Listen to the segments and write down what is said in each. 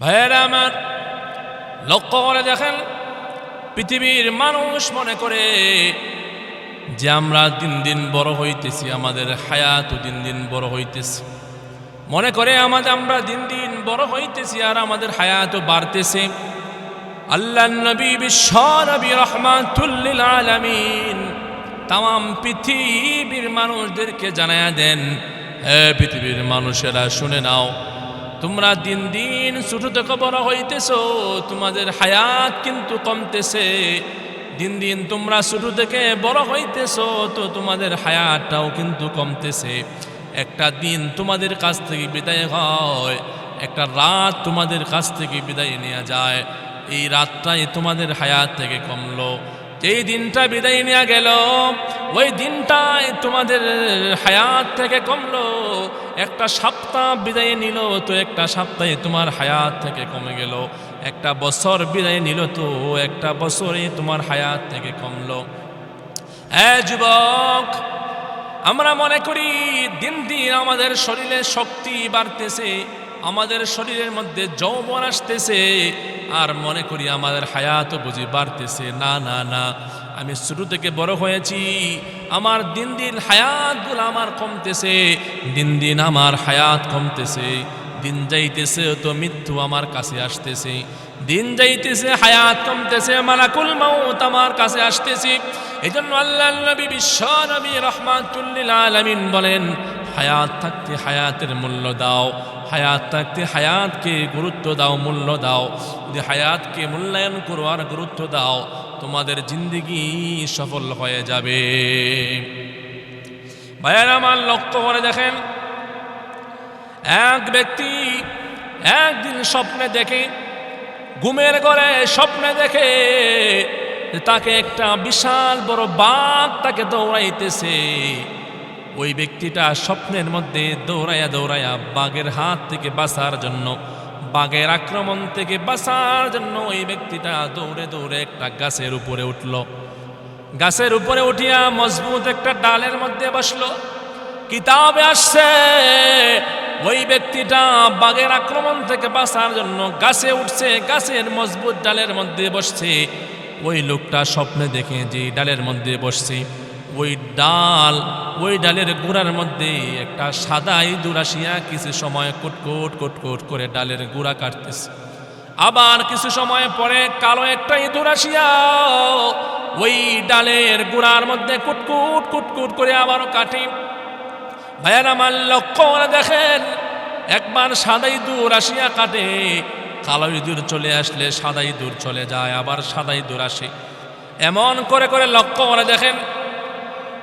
ভাইয়েরা আমার, লক্ষ্য করে দেখেন, পৃথিবীর মানুষ মনে করে যে আমরা দিন দিন বড় হইতেছি, আমাদের হায়াত দিন দিন বড় হইতেছি। মনে করে আমাদের আমরা দিন দিন বড় হইতেছি আর আমাদের হায়াত বাড়তেছে। আল্লাহ নবী বিশ্ব নবী রহমাতুল্লিল আলামিন তাম পৃথিবীর মানুষদেরকে জানায়া দেন হ্যাঁ পৃথিবীর মানুষেরা, শুনে নাও তোমরা দিন দিন ছোট থেকে বড় হইতেছ, তোমাদের হায়াত কিন্তু কমতেছে। দিন দিন তোমরা ছোট থেকে বড় হইতেছ, তো তোমাদের হায়াতটাও কিন্তু কমতেছে। একটা দিন তোমাদের কাছ থেকে বিদায় হয়, একটা রাত তোমাদের কাছ থেকে বিদায় নেওয়া যায়। এই রাতটাই তোমাদের হায়াত থেকে কমলো। যেই দিনটা বিদায় নেওয়া গেল, ওই দিনটায় তোমাদের হায়াত থেকে কমলো। একটা সপ্তাহ বিদায় নিল তো একটা সপ্তাহে তোমার হায়াত থেকে কমে গেল। একটা বছর বিদায় নিল তো একটা বছরে তোমার হায়াত থেকে কমলো। যুবক, আমরা মনে করি দিন দিন আমাদের শরীরে শক্তি বাড়তেছে। আমাদের শরীরের মধ্যে যৌবন আসতেছে আর মনে করি আমাদের হায়াতও বুঝি বাড়তেছে। না না না, আমি শুরু থেকে বড় হয়েছি। আমার দিন দিন হায়াতগুলো আমার কমতেছে, দিন দিন আমার হায়াত কমতেছে। দিন যাইতেছে তো মৃত্যু আমার কাছে আসতেছে। দিন যাইতেছে, হায়াত কমতেছে, মালাকুল মাউত আমার কাছে আসতেছে। এই জন্য আল্লাহ নবী, বিশ্ব নবী রহমাতুল্লিল আলমিন বলেন হায়াত থাকতে হায়াতের মূল্য দাও। হায়াত থাকতে হায়াতকে গুরুত্ব দাও, মূল্য দাও। যদি হায়াতকে মূল্যায়ন করো আর গুরুত্ব দাও, তোমাদের জিন্দগি সফল হয়ে যাবে। ভাইয়ের, আমার লক্ষ্য করে দেখেন, এক ব্যক্তি একদিন স্বপ্নে দেখে, ঘুমের ঘরে স্বপ্নে দেখে তাকে একটা বিশাল বড় বাঘ তাকে দৌড়াইতেছে। ওই ব্যক্তিটা স্বপ্নের মধ্যে দৌড়াইয়া দৌড়াইয়া বাঘের হাত থেকে বাঁচার জন্য, বাঘের আক্রমণ থেকে বাঁচার জন্য ওই ব্যক্তিটা দৌড়ে দৌড়ে একটা গাছের উপরে উঠল। গাছের উপরে উঠিয়া মজবুত একটা ডালের মধ্যে বসল। কিতাবে আসছে, ওই ব্যক্তিটা বাঘের আক্রমণ থেকে বাঁচার জন্য গাছে উঠছে, গাছের মজবুত ডালের মধ্যে বসছে। ওই লোকটা স্বপ্নে দেখে যে ডালের মধ্যে বসছে। ওই ডাল, ওই ডালের গুড়ার মধ্যে একটা সাদা ইঁদুর আসিয়া কিছু সময় কুটকুট কুটকুট করে ডালের গুড়া কাটতেছে। আবার কিছু সময় পরে কালো একটা ইঁদুর আসিয়া ওই ডালের গুড়ার মধ্যে কুটকুট কুটকুট করে আবারও কাটি। ভাইয়ার আমার লক্ষ্য দেখেন, একবার সাদা ইঁদুর আসিয়া কাটে। কালো ইঁদুর চলে আসলে সাদা ইঁদুর চলে যায়, আবার সাদা ইঁদুর আসে। এমন করে করে লক্ষ্য করে দেখেন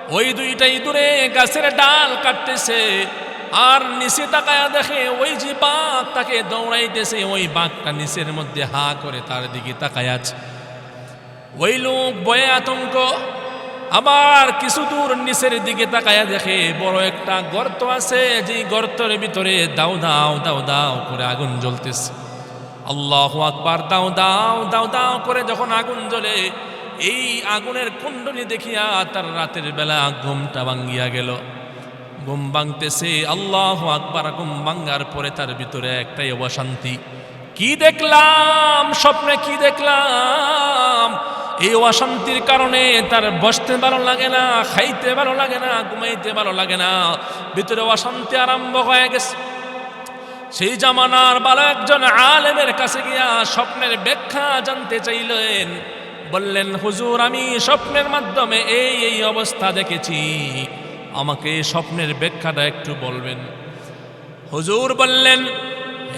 ওই দুইটা ইঁদুরে গাছের ডাল কাটতেছে। আর নিচে তাকায়া দেখে ওই যে বাঘ তাকে দৌড়াইতেছে, ওই বাঘটা নিচের মধ্যে হা করে তার দিকে তাকায় আছে। ওই লোক বয়ে আতঙ্ক, আবার কিছু দূর নিচের দিকে তাকায়া দেখে বড় একটা গর্ত আছে যে গর্তের ভিতরে দাও দাও দাও দাও করে আগুন জ্বলতেছে। আল্লাহ আকবার, দাও দাও দাও দাও করে যখন আগুন জ্বলে এই আগুনের কুণ্ডলি দেখিয়া তার রাতের বেলা ঘুমটা ভাঙ্গিয়া গেল। ঘুম ভাঙতেছে আল্লাহ আকবার, ঘুম ভাঙ্গার পরে তার ভিতরে একটাই অশান্তি। কি দেখলাম? স্বপ্নে কি দেখলাম? এই অশান্তির কারণে তার বসতে ভালো লাগে না, খাইতে ভালো লাগে না, ঘুমাইতে ভালো লাগে না। ভিতরে অশান্তি আরম্ভ হয়ে গেছে। সেই জামানার ভালো একজন আলেমের কাছে গিয়া স্বপ্নের ব্যাখ্যা জানতে চাইলেন। বললেন, হুজুর, আমি স্বপ্নের মাধ্যমে এই এই অবস্থা দেখেছি। আমাকে স্বপ্নের ব্যাখ্যাটা একটু বলবেন? হুজুর বললেন,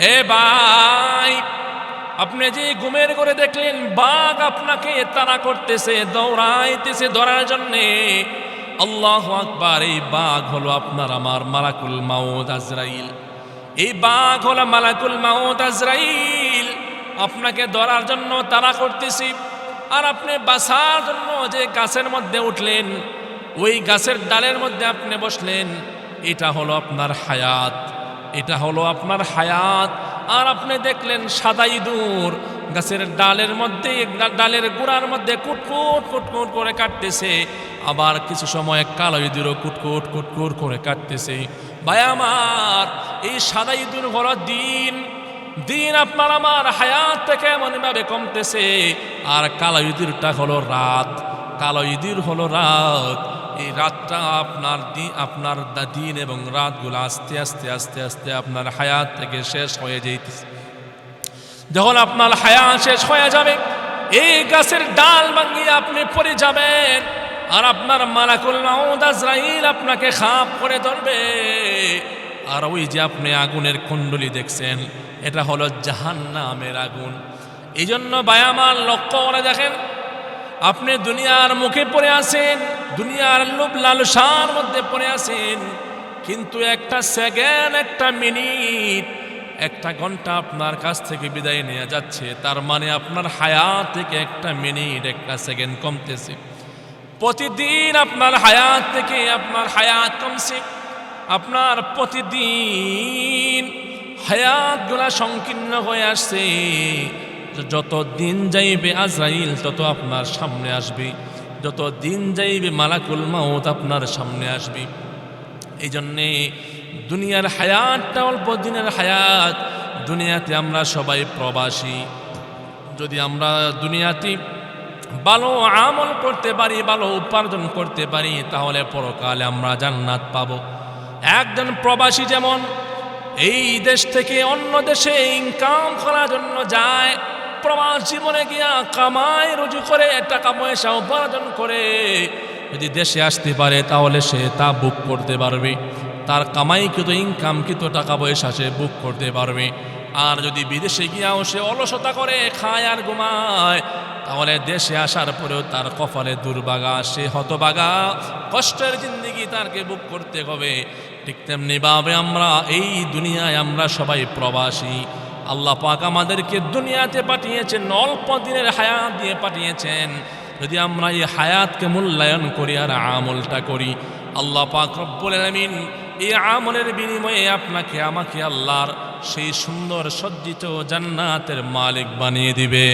হে ভাই, আপনি যে ঘুমের করে দেখলেন, বাঘ আপনাকে তারা করতেছে, দৌড়াইতেছে ধরার জন্যে। আল্লাহ আকবার, এই বাঘ হলো আপনার আমার মালাকুল মাউদ আজরাইল। এই বাঘ হলো মালাকুল মাউদ আজরাইল। আপনাকে ধরার জন্য তারা করতেছি। আর আপনি বাসার জন্য যে গাছের মধ্যে উঠলেন, ওই গাছের ডালের মধ্যে আপনি বসলেন, এটা হলো আপনার হায়াত, এটা হলো আপনার হায়াত। আর আপনি দেখলেন সাদা ইঁদুর গাছের ডালের মধ্যে, ডালের গোড়ার মধ্যে কুটকুট কুটকুট করে কাটতেছে। আবার কিছু সময় কালো ইঁদুরও কুটকুট কুটকুট করে কাটতেছে। ভাই আমার, এই সাদা ইঁদুর হলো দিন দিন আপনার আমার হায়াত থেকে এমনভাবে কমতেছে? আর কালো ইদিরটা হলো রাত। কালো ইদির হলো রাত। এই রাতটা আপনার দিন আপনার দিন এবং রাতগুলো আস্তে আস্তে আস্তে আস্তে আপনার হায়াত থেকে শেষ হয়ে যাইতেছে। যখন আপনার হায়াত শেষ হয়ে যাবে, এই গাছের ডাল ভাঙিয়ে আপনি পড়ে যাবেন আর আপনার মালাকুল মাউদ আপনাকে খাপ করে ধরবে। আর ওই যে আপনি আগুনের কুণ্ডলি দেখছেন এটা হলো জাহান্নামের আগুন। এই জন্য বায়ামার লক্ষ্য করে দেখেন, আপনি দুনিয়ার মুখে পড়ে আছেন, দুনিয়ার লোভ লালসার মধ্যে পড়ে আছেন, কিন্তু একটা সেকেন্ড, একটা মিনিট, একটা ঘণ্টা আপনার কাছ থেকে বিদায় নেওয়া যাচ্ছে। তার মানে আপনার হায়াত থেকে একটা মিনিট, একটা সেকেন্ড কমতেছে। প্রতিদিন আপনার হায়াত থেকে আপনার হায়াত কমছে। আপনার প্রতিদিন হায়াতগুলা সংকীর্ণ হয়ে আসছে। যত দিন যাইবে আজরাইল, তত আপনার সামনে আসবে। যত দিন যাইবে মালাকুল মাউত আপনার সামনে আসবে। এই জন্যে দুনিয়ার হায়াতটা অল্প দিনের হায়াত, দুনিয়াতে আমরা সবাই প্রবাসী। যদি আমরা দুনিয়াতে ভালো আমল করতে পারি, ভালো উপার্জন করতে পারি, তাহলে পরকালে আমরা জান্নাত পাব। একজন প্রবাসী যেমন এই দেশ থেকে অন্য দেশে ইনকাম করার জন্য যায়, প্রবাস জীবনে গিয়া কামাই রুজু করে, টাকা পয়সা উপার্জন করে। যদি দেশে আসতে পারে, তাহলে সে তা বুক করতে পারবে। তার কামাইকৃত ইনকামকৃত টাকা পয়সা সে বুক করতে পারবে। আর যদি বিদেশে গিয়াও সে অলসতা করে, খায় আর ঘুমায় তাহলে দেশে আসার পরেও তার কপালে দুর্বাগা, সে হতবাগা। কষ্টের জিন্দিগি তারকে বুক করতে হবে। ঠিক তেমনি ভাবে আমরা এই দুনিয়ায় আমরা সবাই প্রবাসী। আল্লাহ পাক আমাদেরকে দুনিয়াতে পাঠিয়েছেন, অল্প দিনের হায়াত দিয়ে পাঠিয়েছেন। যদি আমরা এই হায়াতকে মূল্যায়ন করি আর আমলটা করি, আল্লাহ পাক রব্বুল আলামিন এই আমলের বিনিময়ে আপনাকে, আমাকে আল্লাহর সেই সুন্দর সজ্জিত জান্নাতের মালিক বানিয়ে দিবে।